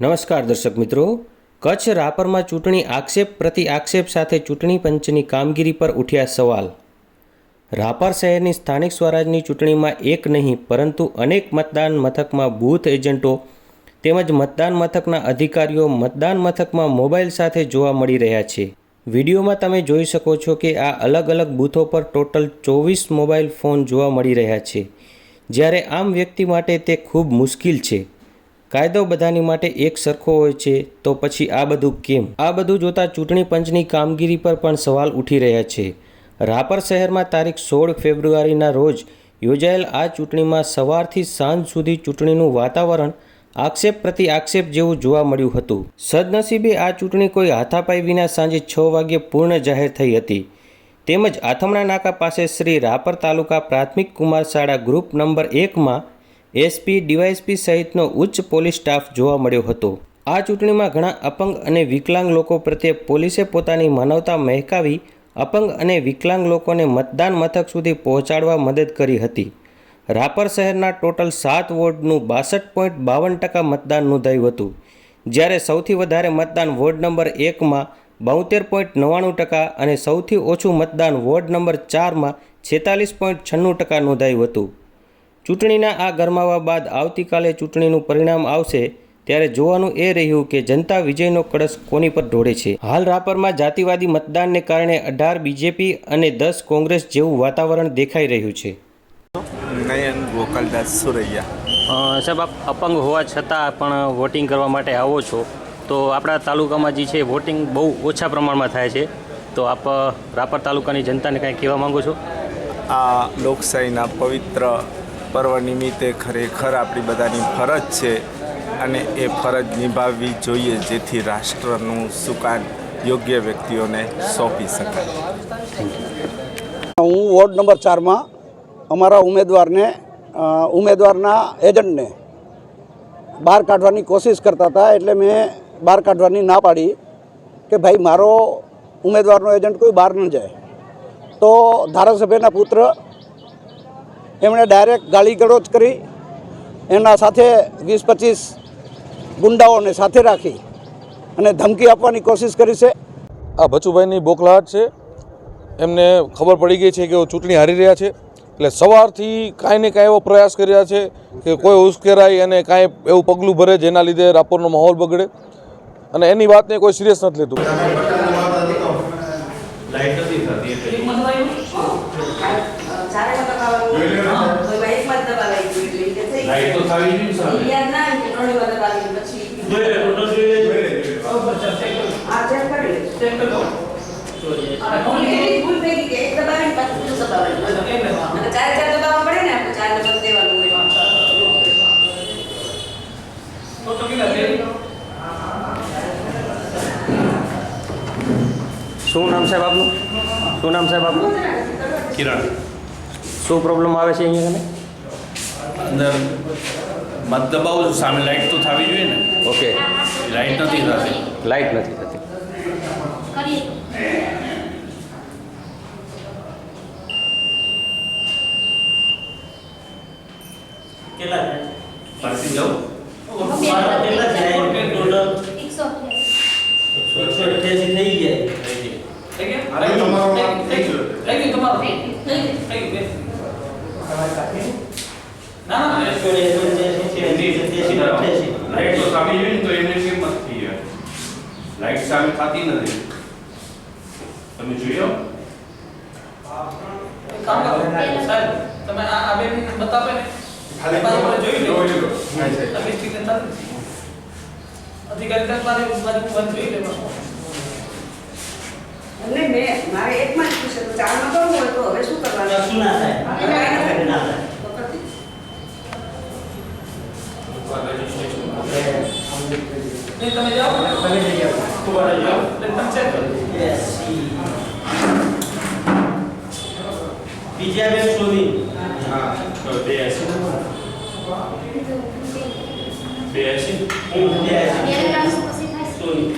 નમસ્કાર દર્શક મિત્રો. કચ્છ રાપરમાં ચૂંટણી આક્ષેપ પ્રતિ આક્ષેપ સાથે ચૂંટણી પંચની કામગીરી પર ઉઠ્યા સવાલ. રાપર શહેરની સ્થાનિક સ્વરાજની ચૂંટણીમાં એક નહીં, પરંતુ અનેક મતદાન મથકમાં બૂથ એજન્ટો તેમજ મતદાન મથકના અધિકારીઓ મતદાન મથકમાં મોબાઈલ સાથે જોવા મળી રહ્યા છે. વિડીયોમાં તમે જોઈ શકો છો કે આ અલગ અલગ બૂથો પર ટોટલ ચોવીસ મોબાઈલ ફોન જોવા મળી રહ્યા છે. જ્યારે આમ વ્યક્તિ માટે તે ખૂબ મુશ્કેલ છે. કાયદો બધાની માટે એક સરખો હોય છે, તો પછી આ બધું કેમ? આ બધું જોતા ચૂંટણી પંચની કામગીરી પર પણ સવાલ ઉઠી રહ્યા છે. રાપર શહેરમાં તારીખ સોળ ફેબ્રુઆરીના રોજ યોજાયેલ આ ચૂંટણીમાં સવારથી સાંજ સુધી ચૂંટણીનું વાતાવરણ આક્ષેપ પ્રતિ આક્ષેપ જેવું જોવા મળ્યું હતું. સદનસીબે આ ચૂંટણી કોઈ હાથાપાઈ વિના સાંજે છ વાગ્યે પૂર્ણ જાહેર થઈ હતી. તેમજ આથમણા નાકા પાસે શ્રી રાપર તાલુકા પ્રાથમિક કુમાર શાળા ગ્રુપ નંબર એકમાં એસપી, ડીવાયએસપી સહિતનો ઉચ્ચ પોલીસ સ્ટાફ જોવા મળ્યો હતો. આ ચૂંટણીમાં ઘણા અપંગ અને વિકલાંગ લોકો પ્રત્યે પોલીસે પોતાની માનવતા મહેકાવી અપંગ અને વિકલાંગ લોકોને મતદાન મથક સુધી પહોંચાડવા મદદ કરી હતી. રાપર શહેરના ટોટલ સાત વોર્ડનું બાસઠ પોઈન્ટ બાવન ટકા મતદાન નોંધાયું હતું. જ્યારે સૌથી વધારે મતદાન વોર્ડ નંબર એકમાં બોતેર પોઈન્ટ નવ્વાણું ટકા અને સૌથી ઓછું મતદાન વોર્ડ નંબર ચારમાં છેતાલીસ પોઈન્ટ છન્નું ટકા નોંધાયું હતું. ચૂંટણીના આ ગરમાવા બાદ આવતીકાલે ચૂંટણીનું પરિણામ આવશે ત્યારે જોવાનું એ રહ્યું કે જનતા વિજયનો કળશ કોની પર ઢોળે છે. હાલ રાપરમાં જાતિવાદી મતદાનને કારણે અઢાર બીજેપી અને દસ કોંગ્રેસ જેવું વાતાવરણ દેખાઈ રહ્યું છે. નયન ગોકલદાસ સુરૈયા. સાહેબ આપ અપંગ હોવા છતાં પણ વોટિંગ કરવા માટે આવો છો. તો આપણા તાલુકામાં જે છે વોટિંગ બહુ ઓછા પ્રમાણમાં થાય છે. તો આપ રાપર તાલુકાની જનતાને કાંઈ કહેવા માંગો છો? આ લોકશાહીના પવિત્ર પર્વ નિમિત્તે ખરેખર આપણી બધાની ફરજ છે અને એ ફરજ નિભાવવી જોઈએ જેથી રાષ્ટ્રનું સુકાન યોગ્ય વ્યક્તિઓને સોંપી શકાય. હું વોર્ડ નંબર ચારમાં અમારા ઉમેદવારને ઉમેદવારના એજન્ટને બહાર કાઢવાની કોશિશ કરતા હતા એટલે મેં બહાર કાઢવાની ના પાડી કે ભાઈ મારો ઉમેદવારનો એજન્ટ કોઈ બહાર ન જાય. તો ધારાસભ્યના પુત્ર એમણે ડાયરેક્ટ ગાળી ગલોચ કરી એના સાથે વીસ પચીસ ગુંડાઓને સાથે રાખી અને ધમકી આપવાની કોશિશ કરી છે. આ ભચુભાઈની બોખલાહટ છે. એમને ખબર પડી ગઈ છે કે ચૂંટણી હારી રહ્યા છે. એટલે સવારથી કાંઈ ને કાંઈ એવો પ્રયાસ કરી રહ્યા છે કે કોઈ ઉશ્કેરાય અને કાંઈ એવું પગલું ભરે જેના લીધે રાપોરનો માહોલ બગડે. અને એની વાતને કોઈ સિરિયસ નથી લેતું. ચારેમાં દબાવવાનું હા તો એમાં એકમાં જ દબાવાઈ ગયું એટલે ઈ કે થઈ લાઈટ તો થવી જોઈએ સાહેબ યાદ ના આવી કે ત્રણેયમાં દબાવી પછી આ ચેક કરી ચેક કરો ભૂલ એવી ભૂલ થઈ ગઈ કે એક દબાવીને પાછું બીજું દબાવાય અને ચારે ચાર દબાવવા પડે ને આપણે ચાર નંબર દેવાનું હોય શું નામ સાહેબ આપનું શું નામ સાહેબ આપનું કિરણ શું પ્રોબ્લેમ આવે છે અહીંયા કને અંદર મત દબાવો છું સામે લાઇટ તો થવી જોઈએ ને? ઓકે લાઇટ નથી થતી. લાઇટ નથી થતી. પરથી જાઉં લાઇટ તો સામે જોઈએ ને તો એને કિંમત થઈ જાય લાઇટ સામે થતી નથી તમે જોઈ આવો તમે આ આ બે મિનિટ બતાવે ને ખાલી બાજુ જોઈ લો તમે સ્ટીક અંદર અધિકારી તક મારે બાજુ બંધ જોઈ લેવાનું એટલે મેં મારે એકમાં જ પૂછે તો ચારમાં કરવું હોય તો હવે શું કરવાનું શું ના થાય? તમે જાઓ. તમે જઈ જાઓ ખૂબ જ જાઓ એટલે તમે ચેક કરો. યસ બીજા બે શોધી હા તો 82 નંબર 82 82 સોની.